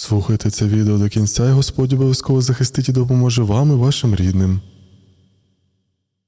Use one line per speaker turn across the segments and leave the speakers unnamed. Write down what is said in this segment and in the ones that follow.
Слухайте це відео до кінця, і Господь обов'язково захистить і допоможе вам і вашим рідним.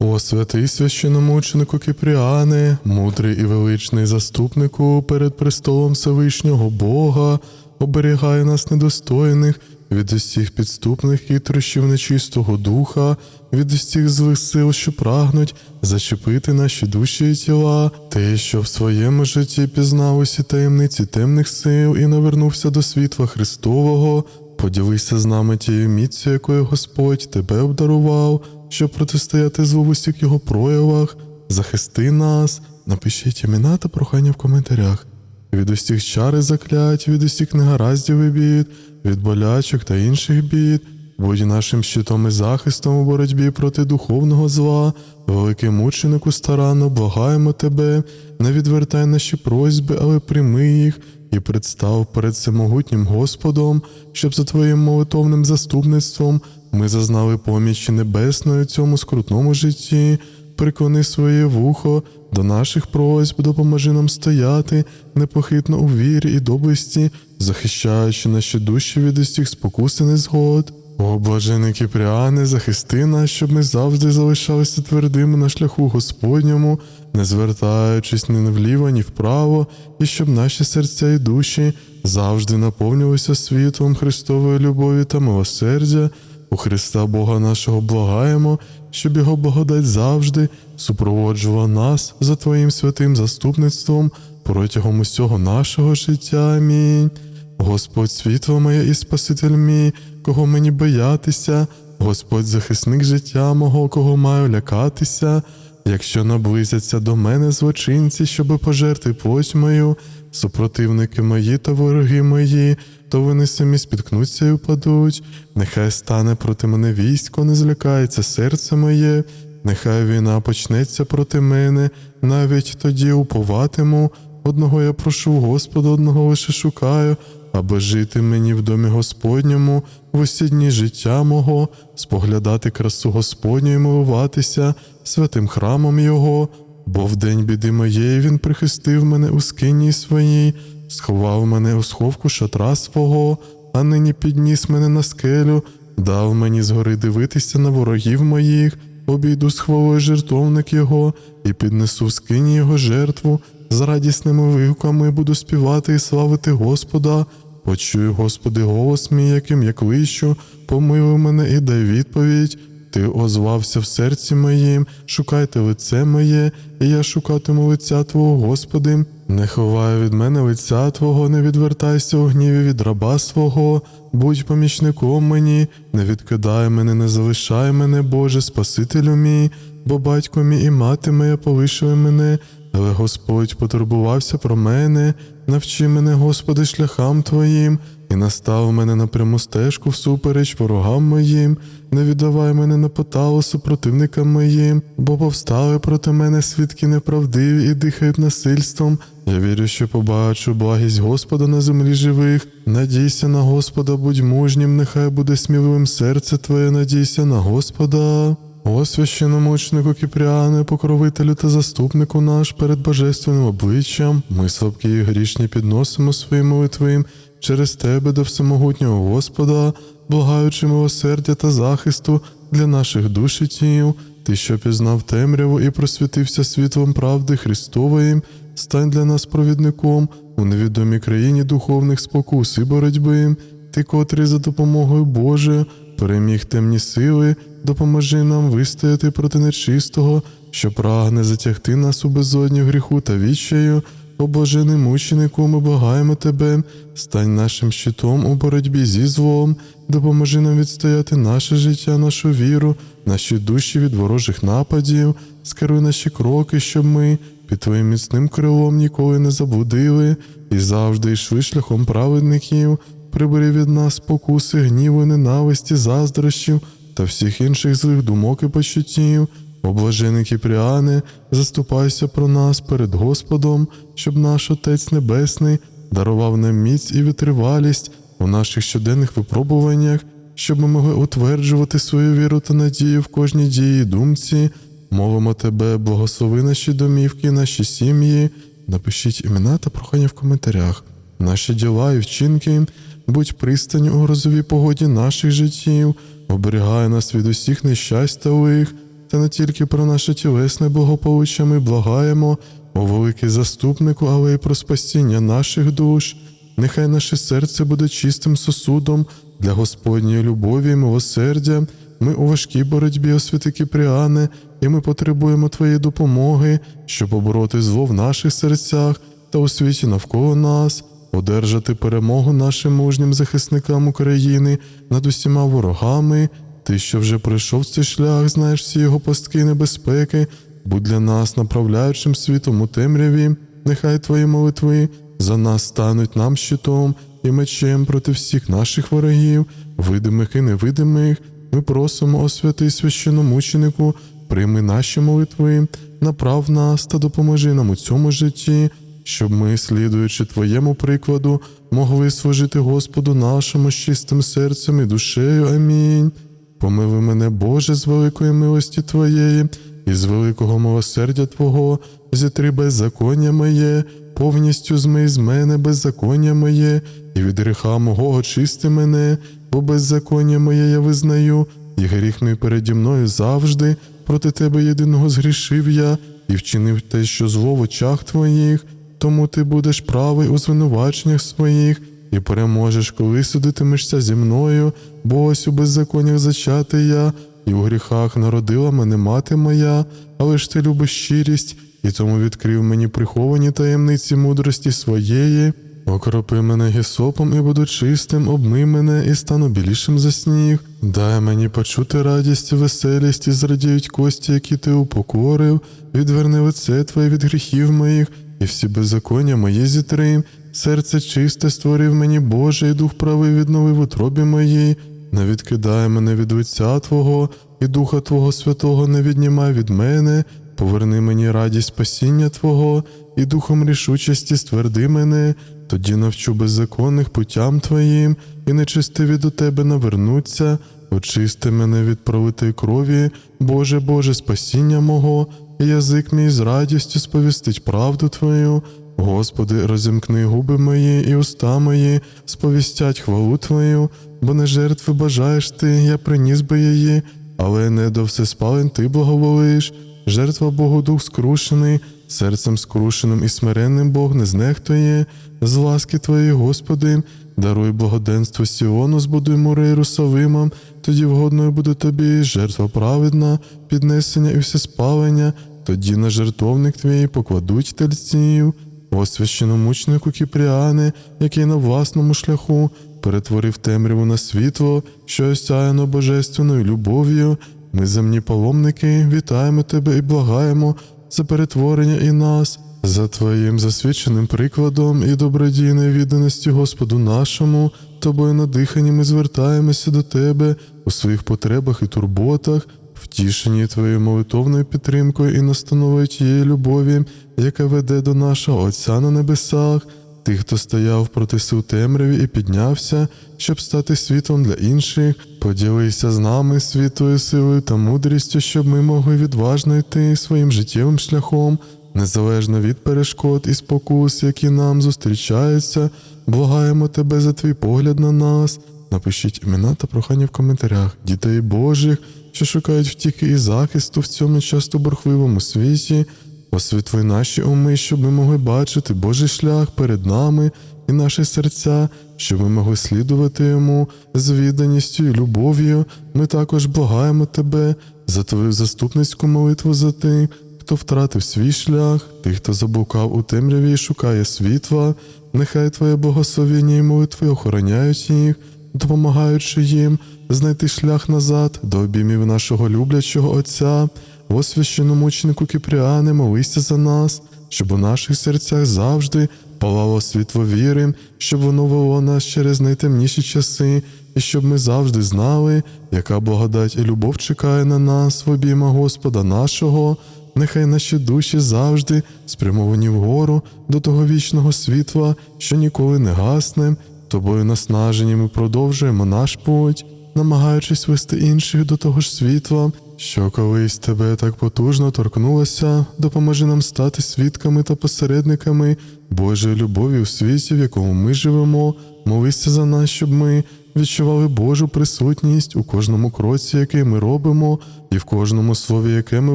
О святий священомученику Кіпріане, мудрий і величний заступнику перед престолом Всевишнього Бога, оберігай нас недостойних від усіх підступних хитрощів нечистого духа, від усіх злих сил, що прагнуть зачепити наші душі і тіла, ти, що в своєму житті пізнав усі таємниці темних сил і навернувся до світла Христового, поділися з нами тією міцю, якою Господь тебе обдарував, щоб протистояти злу в усіх його проявах, захисти нас, напишіть імена та прохання в коментарях. Від усіх чар і заклять, від усіх негараздів і бід, від болячок та інших бід, будь нашим щитом і захистом у боротьбі проти духовного зла, великий мученику старанно, благаємо тебе, не відвертай наші просьби, але прийми їх і представ перед всемогутнім Господом, щоб за твоїм молитовним заступництвом ми зазнали помічі небесної у цьому скрутному житті. Приклони своє вухо до наших просьб, допоможи нам стояти непохитно у вірі і доблесті, захищаючи наші душі від усіх спокус і незгод. О, блажений Кіпріане, захисти нас, щоб ми завжди залишалися твердими на шляху Господньому, не звертаючись ні вліво, ні вправо, і щоб наші серця і душі завжди наповнювалися світлом Христової любові та милосердя. У Христа Бога нашого благаємо, щоб Його благодать завжди супроводжувала нас за Твоїм святим заступництвом протягом усього нашого життя. Амінь. Господь світло моє і Спаситель мій, кого мені боятися, Господь захисник життя мого, кого маю лякатися. Якщо наблизяться до мене злочинці, щоби пожерти плоть мою, супротивники мої та вороги мої, то вони самі спіткнуться і впадуть. Нехай стане проти мене військо, не злякається серце моє, нехай війна почнеться проти мене, навіть тоді уповатиму. Одного я прошу Господа, одного лише шукаю, аби жити мені в домі Господньому, в усі дні життя мого, споглядати красу Господню і милуватися святим храмом Його, бо в день біди моєї Він прихистив мене у скині своїй, сховав мене у сховку шатра свого, а нині підніс мене на скелю, дав мені згори дивитися на ворогів моїх, обійду з хвалою жертовник Його і піднесу в скині Його жертву. З радісними вигуками буду співати і славити Господа. Почую, Господи, голос мій, яким я кличу, помилуй мене і дай відповідь. Ти озвався в серці моїм, шукайте лице моє, і я шукатиму лиця Твого, Господи. Не ховай від мене лиця Твого, не відвертайся у гніві від раба свого, будь помічником мені, не відкидай мене, не залишай мене, Боже, Спасителю мій, бо батько мій і мати моя полишили мене. Але Господь потурбувався про мене, навчи мене, Господи, шляхам Твоїм, і настав мене на пряму стежку всупереч ворогам моїм, не віддавай мене на поталу супротивникам моїм, бо повстали проти мене свідки неправдиві і дихають насильством. Я вірю, що побачу благість Господа на землі живих. Надійся на Господа, будь мужнім, нехай буде сміливим серце Твоє, надійся на Господа. О священомучнику Кіпріане, покровителю та заступнику наш перед божественним обличчям, ми слабкі і грішні підносимо свої молитви через Тебе до всемогутнього Господа, благаючи милосердя та захисту для наших душ і тіл, Ти, що пізнав темряву і просвітився світлом правди Христової, стань для нас провідником у невідомій країні духовних спокус і боротьби, Ти, котрий за допомогою Божою переміг темні сили, допоможи нам вистояти проти нечистого, що прагне затягти нас у безодню гріху та відчаю. О блажений мученику, ми благаємо тебе, стань нашим щитом у боротьбі зі злом, допоможи нам відстояти наше життя, нашу віру, наші душі від ворожих нападів, скеруй наші кроки, щоб ми під твоїм міцним крилом ніколи не заблудили. І завжди йшли шляхом праведників. Прибери від нас спокуси, гніву, ненависті, заздрощів та всіх інших злих думок і почуттів. Облажений Кіпріане, заступайся про нас перед Господом, щоб наш Отець Небесний дарував нам міць і витривалість у наших щоденних випробуваннях, щоб ми могли утверджувати свою віру та надію в кожній дії і думці. Молимо тебе, благослови наші домівки, наші сім'ї. Напишіть імена та прохання в коментарях. Наші діла і вчинки будь пристані у грозовій погоді наших життів, оберігай нас від усіх нещасть та лих, та не тільки про наше тілесне благополуччя ми благаємо, о великий заступнику, але й про спасіння наших душ. Нехай наше серце буде чистим сосудом для Господньої любові і милосердя. Ми у важкій боротьбі, освяти Кіпріане, і ми потребуємо Твоєї допомоги, щоб побороти зло в наших серцях та у світі навколо нас, одержати перемогу нашим мужнім захисникам України над усіма ворогами. Ти, що вже пройшов цей шлях, знаєш всі його пастки і небезпеки, будь для нас направляючим світом у темряві, нехай Твої молитви за нас стануть нам щитом і мечем проти всіх наших ворогів, видимих і невидимих. Ми просимо, о священомученику, прийми наші молитви, направ нас та допоможи нам у цьому житті, щоб ми, слідуючи Твоєму прикладу, могли служити Господу нашому з чистим серцем і душею. Амінь. Помили мене, Боже, з великої милості Твоєї, і з великого милосердя Твого, зітри беззаконня моє, повністю змий з мене беззаконня моє, і від гріха мого очисти мене, бо беззаконня моє я визнаю, і гріх мій переді мною завжди, проти Тебе єдиного згрішив я, і вчинив те, що зло в очах Твоїх, тому Ти будеш правий у звинуваченнях своїх, і переможеш, коли судитимешся зі мною, бо ось у беззаконнях зачати я, і у гріхах народила мене мати моя, але ж ти любиш щирість, і тому відкрив мені приховані таємниці мудрості своєї. Окропи мене гісопом і буду чистим, обмий мене і стану білішим за сніг. Дай мені почути радість і веселість, і зрадіють кості, які ти упокорив, відверни лице твоє від гріхів моїх, і всі беззаконня мої зітри. Серце чисте створив мені Боже, і дух правий відновив в утробі моїй. Не відкидай мене від лиця Твого, і Духа Твого Святого не віднімай від мене, поверни мені радість спасіння Твого, і духом рішучості стверди мене, тоді навчу беззаконних путям Твоїм, і нечистиві до Тебе навернуться, очисти мене від пролитої крові, Боже, Боже, спасіння мого, язик мій з радістю сповістить правду Твою. Господи, розімкни губи мої і уста мої, сповістять хвалу Твою, бо не жертви бажаєш ти, я приніс би її, але не до всеспалень ти благоволиш. Жертва Богу дух скрушений, серцем скрушеним і смиренним Бог не знехтує. З ласки Твоєї, Господи, даруй благоденство Сіону, збудуй море Єрусалима, тоді вгодною буде тобі жертва праведна, піднесення і всеспалення, тоді на жертовник твій покладуть тельців. О священомучнику Кіпріане, який на власному шляху перетворив темряву на світло, що осяяно божественною любов'ю. Ми, земні паломники, вітаємо тебе і благаємо за перетворення і нас, за Твоїм засвідченим прикладом і добродійної відданості Господу нашому, тобою надихані ми звертаємося до Тебе у своїх потребах і турботах, втішені Твоєю молитовною підтримкою і настановою тієї любові, яка веде до нашого Отця на небесах. Тих, хто стояв проти сил темряві і піднявся, щоб стати світлом для інших, поділися з нами світлою силою та мудрістю, щоб ми могли відважно йти своїм життєвим шляхом, незалежно від перешкод і спокус, які нам зустрічаються. Благаємо тебе за твій погляд на нас. Напишіть імена та прохання в коментарях дітей Божих, що шукають втіки і захисту в цьому часто бурхливому світі. Освітли наші уми, щоб ми могли бачити Божий шлях перед нами і наші серця, щоб ми могли слідувати йому з відданістю і любов'ю. Ми також благаємо тебе за твою заступницьку молитву за тих, хто втратив свій шлях, тих, хто заблукав у темряві і шукає світла. Нехай Твоє благословення і молитви охороняють їх, допомагаючи їм знайти шлях назад до обіймів нашого люблячого Отця. О священомученику Кіпріане, молися за нас, щоб у наших серцях завжди палало світло віри, щоб воно вело нас через найтемніші часи, і щоб ми завжди знали, яка благодать і любов чекає на нас в обійма Господа нашого. Нехай наші душі завжди спрямовані вгору до того вічного світла, що ніколи не гасне. Тобою наснажені ми продовжуємо наш путь. намагаючись вести інших до того ж світла, що колись тебе так потужно торкнулося, допоможи нам стати свідками та посередниками Божої любові у світі, в якому ми живемо. Молися за нас, щоб ми відчували Божу присутність у кожному кроці, який ми робимо, і в кожному слові, яке ми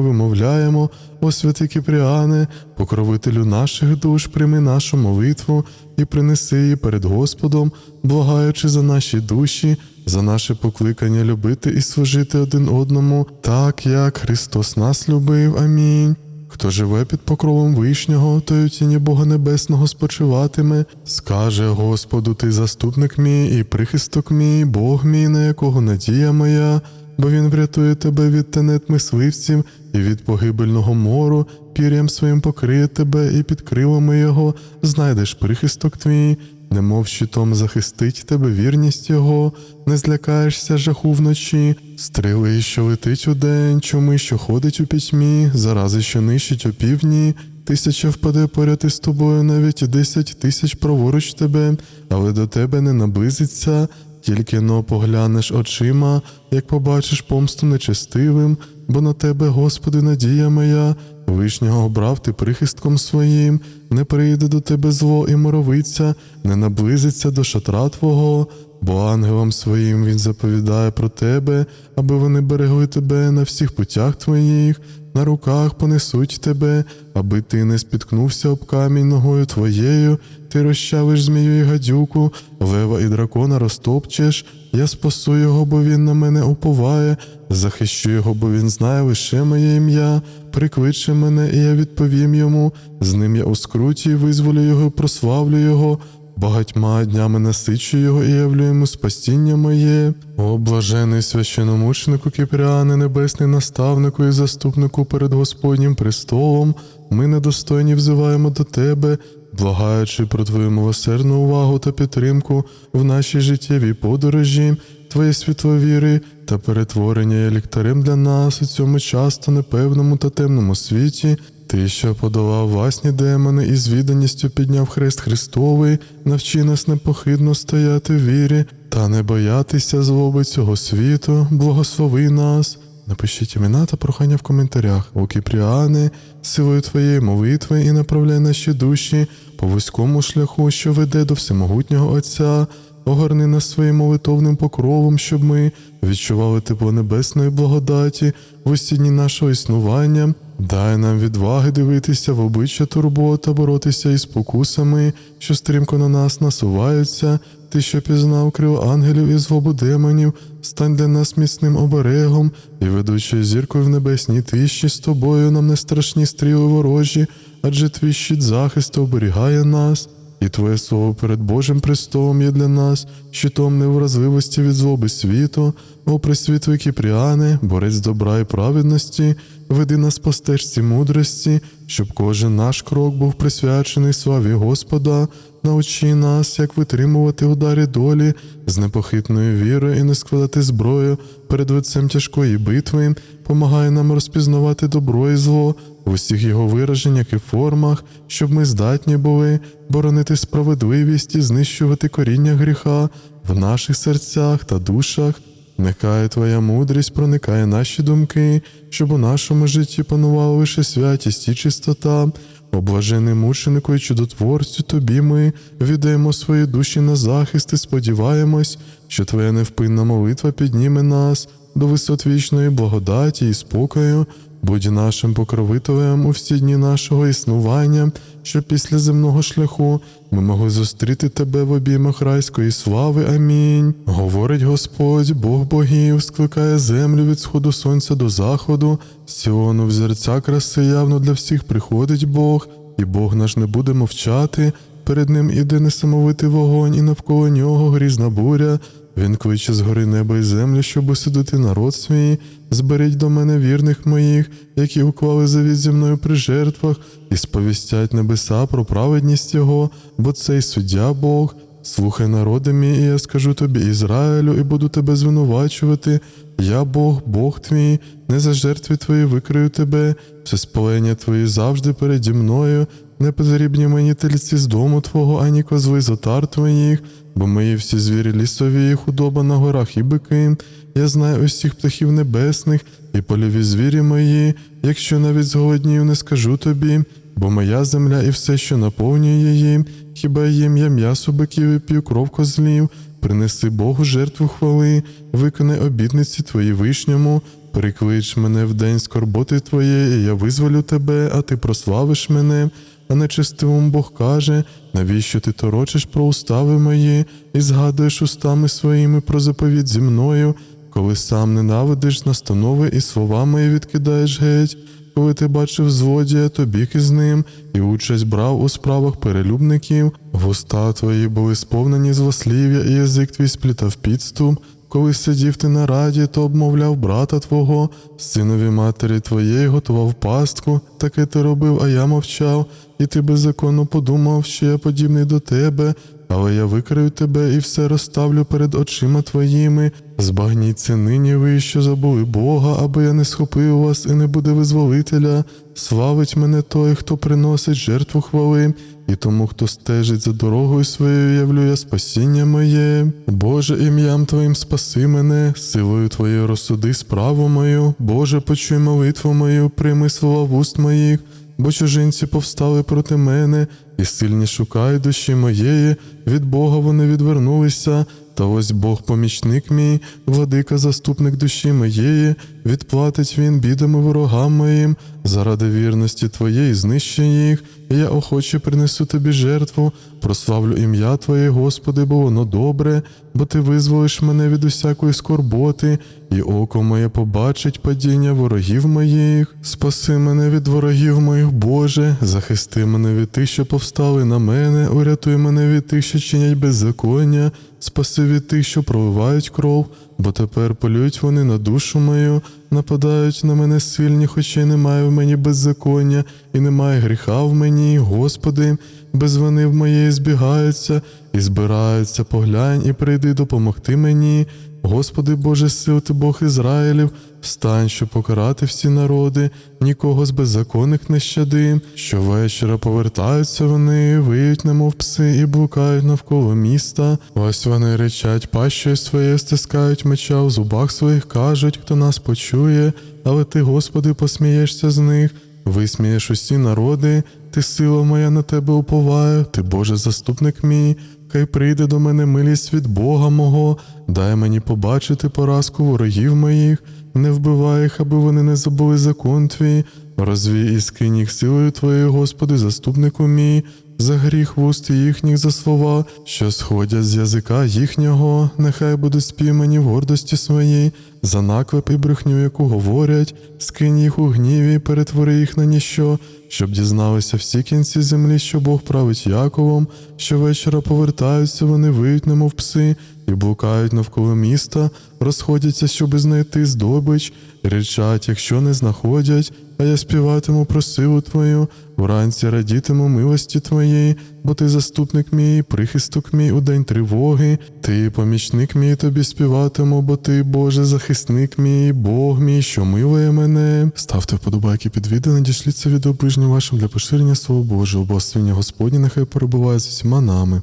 вимовляємо. О святий Кіпріане, покровителю наших душ, прийми нашу молитву і принеси її перед Господом, благаючи за наші душі, за наше покликання любити і служити один одному, так як Христос нас любив. Амінь. Хто живе під покровом вишнього, той у тіні Бога Небесного спочиватиме, скаже Господу, ти заступник мій і прихисток мій, Бог мій, на якого надія моя, бо він врятує тебе від тенет мисливців і від погибельного мору, пір'ям своїм покриє тебе, і під крилами його знайдеш прихисток твій. Немов щитом захистить тебе вірність його, не злякаєшся жаху вночі, стріли, що летить удень, чуми, що ходить у пітьмі, зарази, що нищить опівдні, тисяча впаде поряд із тобою, навіть десять тисяч праворуч тебе, але до тебе не наблизиться, тільки но поглянеш очима, як побачиш помсту нечестивим, бо на тебе, Господи, надія моя, Вишнього обрав ти прихистком своїм, не прийде до тебе зло і моровиця, не наблизиться до шатра Твого, бо ангелам своїм він заповідає про тебе, аби вони берегли тебе на всіх путях твоїх, на руках понесуть тебе, аби ти не спіткнувся об камінь ногою твоєю, ти розчавиш змію і гадюку, лева і дракона розтопчеш. Я спасу його, бо він на мене уповає, захищу його, бо він знає лише моє ім'я, прикличе мене, і я відповім йому. З ним я у скруті визволю його, прославлю його. Багатьма днями насичу його і явлю спасіння моє. О, блажений священомученику Кіпріане, небесний наставнику і заступнику перед Господнім престолом, ми недостойні взиваємо до тебе, благаючи про твою милосердну увагу та підтримку в нашій життєвій подорожі, твоє світло віри та перетворення є ліктарем для нас у цьому часто непевному та темному світі. Ти, що подолав власні демони і з відданістю підняв хрест Христовий, навчи нас непохидно стояти в вірі та не боятися злоби цього світу, благослови нас. Напишіть імена та прохання в коментарях. О Кіпріане, силою твоєї молитви і направляй наші душі по вузькому шляху, що веде до всемогутнього Отця. Огорни нас своїм молитовним покровом, щоб ми відчували тепло небесної благодаті в усі дні нашого існування. Дай нам відваги дивитися в обличчя турбота, боротися із спокусами, що стрімко на нас насуваються. Ти, що пізнав крил ангелів і злобу демонів, стань для нас міцним оберегом і ведучою зіркою в небесній тиші з тобою нам не страшні стріли ворожі, адже твій щит захисту оберігає нас. І Твоє слово перед Божим престолом є для нас, щитом невразливості від злоби світу, о пресвітлий Кіпріане, борець добра і праведності, веди нас по стежці мудрості, щоб кожен наш крок був присвячений славі Господа, научи нас, як витримувати ударі долі з непохитною вірою і не складати зброю перед лицем тяжкої битви, помагай нам розпізнавати добро і зло в усіх його вираженнях і формах, щоб ми здатні були боронити справедливість і знищувати коріння гріха в наших серцях та душах. Нехай Твоя мудрість проникає наші думки, щоб у нашому житті панувала лише святість і чистота. Облажений мученику і чудотворцю тобі ми віддаємо свої душі на захист і сподіваємось, що Твоя невпинна молитва підніме нас до висот вічної благодаті і спокою. Будь нашим покровителем у всі дні нашого існування, щоб після земного шляху ми могли зустріти тебе в обіймах райської слави. Амінь. Говорить Господь, Бог богів, скликає землю від сходу сонця до заходу, Сіону взерця краси явно для всіх приходить Бог, і Бог наш не буде мовчати. Перед ним іде несамовитий вогонь, і навколо нього грізна буря. Він кличе з гори неба і землю, щоб осудити народ свій. Зберіть до мене вірних моїх, які уклали завіт зі мною при жертвах, і сповістять небеса про праведність Його, бо цей суддя Бог. Слухай, народи мій, і я скажу тобі, Ізраїлю, і буду тебе звинувачувати. Я Бог, Бог твій, не за жертви твої викрию тебе, все спалення твої завжди переді мною, Не потрібні мені тельці з дому Твого, ані козли з отар Твоїх, бо мої всі звірі лісові, і худоба на горах і бики. Я знаю усіх птахів небесних і польові звірі мої, якщо навіть зголоднію, не скажу тобі, бо моя земля і все, що наповнює її, хіба їм я м'ясо биків і п'ю кров козлів, принеси Богу жертву хвали, виконай обітниці твої вишньому, приклич мене в день скорботи твоєї, і я визволю тебе, а ти прославиш мене. А нечестивому Бог каже, навіщо ти торочиш про устави мої і згадуєш устами своїми про заповідь зі мною, коли сам ненавидиш настанови і слова мої відкидаєш геть, коли ти бачив злодія, то бік із ним, і участь брав у справах перелюбників, вуста твої були сповнені злослів'я, і язик твій сплітав підступ. Коли сидів ти на раді, то обмовляв брата твого, синові матері твоєї готував пастку, таке ти робив, а я мовчав, і ти беззаконно подумав, що я подібний до тебе, але я викрию тебе і все розставлю перед очима твоїми. Збагніться нині ви, що забули Бога, аби я не схопив вас і не буде визволителя. Славить мене той, хто приносить жертву хвали, і тому, хто стежить за дорогою своєю, явлю я спасіння моє. Боже, ім'ям Твоїм спаси мене, силою Твоєю розсуди справу мою. Боже, почуй молитву мою, прийми слова вуст моїх, бо чужинці повстали проти мене, і сильні шукають душі моєї, від Бога вони відвернулися. Та ось Бог помічник мій, владика, заступник душі моєї, відплатить він бідами ворогам моїм, заради вірності твоєї знищи їх, і я охоче принесу тобі жертву, прославлю ім'я Твоє, Господи, бо воно добре, бо ти визволиш мене від усякої скорботи, і око моє побачить падіння ворогів моїх. Спаси мене від ворогів моїх, Боже, захисти мене від тих, що повстали на мене, урятуй мене від тих, що чинять беззаконня, спаси від тих, що проливають кров, бо тепер полюють вони на душу мою, нападають на мене сильні, хоча й немає в мені беззаконня, і немає гріха в мені, Господи, без вини в моєї збігаються і збираються, поглянь і прийди допомогти мені. Господи Боже сил, ти Бог Ізраїлів, встань, щоб покарати всі народи, нікого з беззаконних не щади. Щовечора повертаються вони, виють, немов пси, і блукають навколо міста. Ось вони речать, пащою своє стискають меча в зубах своїх, кажуть, хто нас почує, але ти, Господи, посмієшся з них. Висмієш усі народи, ти сила моя на тебе уповаю, ти Боже заступник мій, хай прийде до мене милість від Бога мого, дай мені побачити поразку ворогів моїх, не вбивай їх, аби вони не забули закон твій, розвій і скинь їх силою твоєю, Господи, заступнику мій, за гріх вуст їхніх за слова, що сходять з язика їхнього, нехай буде спіймані в гордості своїй, за наклеп і брехню, яку говорять, скинь їх у гніві, перетвори їх на ніщо, щоб дізналися всі кінці землі, що Бог править Яковом, що вечора повертаються, вони виють, немов пси, і блукають навколо міста, розходяться, щоби знайти здобич, речать, якщо не знаходять, а я співатиму про силу Твою, вранці радітиму милості Твоєї, бо ти заступник мій, прихисток мій у день тривоги, ти помічник мій тобі співатиму, бо ти, Боже, захисник мій, Бог мій, що милує мене. Ставте вподобайки під відео, надішліться відео ближнім вашим для поширення Слова Божого, благословення Господні нехай перебуває з усіма нами.